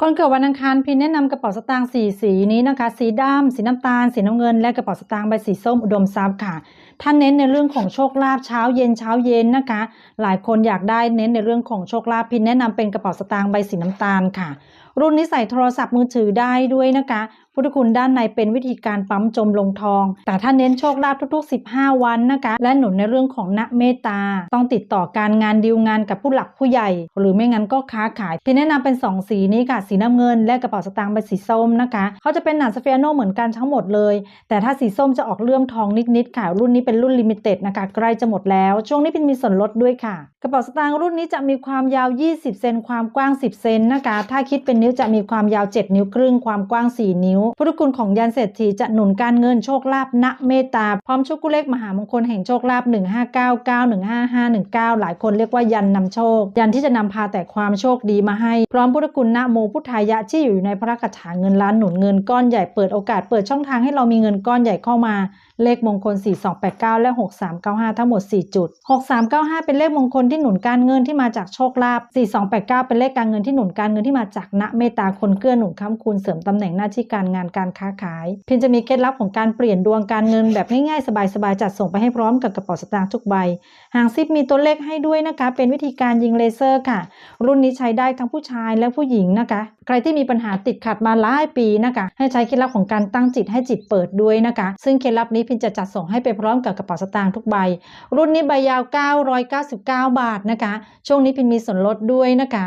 ก่อนเกิดวันอังคารพินแนะนำกระเป๋าสตางค์สีสีนี้นะคะ สีดำ สีน้ำตาล สีน้ำเงิน และกระเป๋าสตางค์ใบสีส้มอุดมทรัพย์ค่ะ ท่านเน้นในเรื่องของโชคลาภเช้าเย็นเช้าเย็นนะคะ หลายคนอยากได้เน้นในเรื่องของโชคลาภพินแนะนำเป็นกระเป๋าสตางค์ใบสีน้ำตาลค่ะ รุ่นนี้ใส่โทรศัพท์มือถือได้ด้วยนะคะพุทธคุณด้านในเป็นวิธีการปั๊มจมลงทอง แต่ถ้าเน้นโชคลาภทุก ๆ 15 วันนะคะ และหนุนในเรื่องของณเมตตา ต้องติดต่อการงานดีลงานกับผู้หลักผู้ใหญ่ หรือไม่งั้นก็ค้าขายพี่แนะนำเป็น 2 สีนี้ค่ะ สีน้ำเงิน และกระเป๋าสตางค์เป็นสีส้มนะคะเขาจะเป็นหนังสเฟียโนเหมือนกันทั้งหมดเลย แต่ถ้าสีส้มจะออกเลื่อมทองนิดๆค่ะ รุ่นนี้เป็นรุ่นลิมิเต็ดนะคะใกล้จะหมดแล้วช่วงนี้เป็นมีส่วนลดด้วยค่ะ กระเป๋าสตางค์รุ่นนี้จะมีความยาว 20 เซนความกว้าง 10 เซนนะคะ ถ้าคิดเป็นนิ้วจะมีความยาว 7 นิ้วครึ่งความกว้าง 4 นิ้ว พุทธคุณของยันเศรษฐีจะหนุนการเงินโชคลาภณเมตตา พร้อมชุกุเลขมหามงคลแห่งโชคลาภ1599 15519 หลายคนเรียกว่ายันนำโชค ยันที่จะนำพาแต่ความโชคดีมาให้ พร้อมพุทธคุณนะโมพุทธายะที่อยู่ในพระคาถาเงินล้านหนุนเงินก้อนใหญ่เปิดโอกาสเปิดช่องทางให้เรามีเงินก้อนใหญ่เข้ามาเลขมงคล 4289 และ 6395 ทั้งหมด 4 จุด 6395 เป็นเลขมงคลที่หนุนการเงินที่มาจากโชคลาภ 4289 เป็นเลขการเงินที่หนุนการเงินที่มาจากณเมตตาคนเกื้อหนุนค้ำคูณเสริมตำแหน่งหน้าที่การงานการค้าขาย เพียงจะมีเคล็ดลับของการเปลี่ยนดวงการเงินแบบง่ายๆ สบายๆ จัดส่งไปให้พร้อมกับกระเป๋าสตางค์ทุกใบ หางซิปมีตัวเลขให้ด้วยนะคะ เป็นวิธีการยิงเลเซอร์ค่ะ รุ่นนี้ใช้ได้ทั้งผู้ชายและผู้หญิงนะคะ ใครที่มีปัญหาติดขัดมาหลายปีนะคะ ให้ใช้เคล็ดลับของการตั้งจิตให้จิตเปิดด้วยนะคะ ซึ่งเคล็ดลับนี้พินจะจัดส่งให้ไปพร้อมกับกระเป๋าสตางค์ทุกใบ รุ่นนี้ใบยาว 999 บาทนะคะ ช่วงนี้พินมีส่วนลดด้วยนะคะ